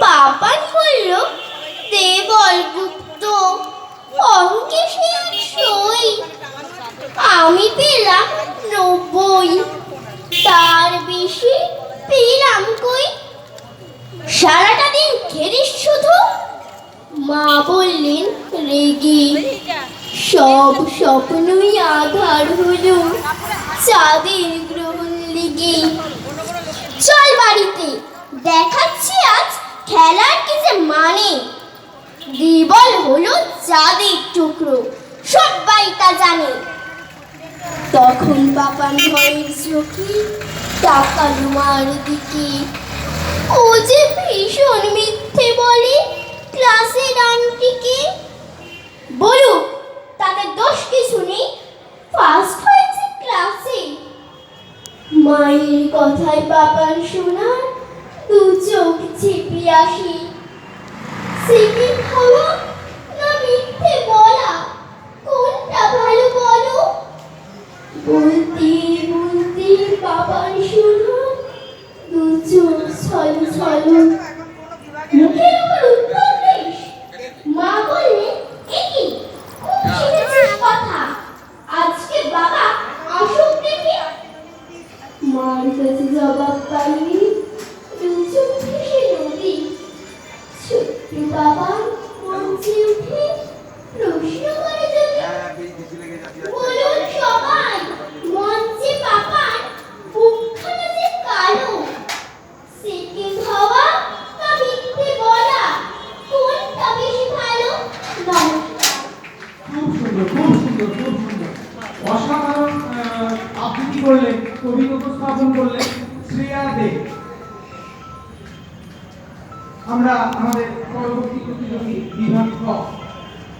পাপান বলল দেবল গুপ্ত অঙ্কে সে একশোই আমি পেলাম নব্বই। তার বেশি পেলাম কই? সারাটা দিন খেলিস শুধু? মা বললেন, রেগে। সব স্বপ্নই আধার হলো চাঁদের গ্রহণ লেগে। চল বাড়িতে, দেখাচ্ছি খেলার কি যে মানে? দিবল হলো চাঁদের টুকরো, সবাই তা জানে। তখন বাপান ভয়ের চোখে তাকালো মার দিকে। ও যে ভীষণ মিথ্যে বলে ক্লাসের আন্টিকে। বলুক তাতে দোষ কিছু নেই ফার্স্ট হয়েছে ক্লাসে মায়ের কথায় বাবার শোনা দু চোখ আসি হওয়া না মিথ্যে বলা? কোনটা ভালো বলো? বলতে বলতে বাবার শোনা দু চোখ ছল ছল। মুখের উপর উত্তর মা বললে একি খুব শিখেছিস কথা? আজকে বাবা দেখি মার কাছে জবাব পাইনি। করলেন কবি উপস্থাপন করলেন শ্রেয়া দে। আমরা আমাদের পরবর্তী প্রতিযোগী বিভাগ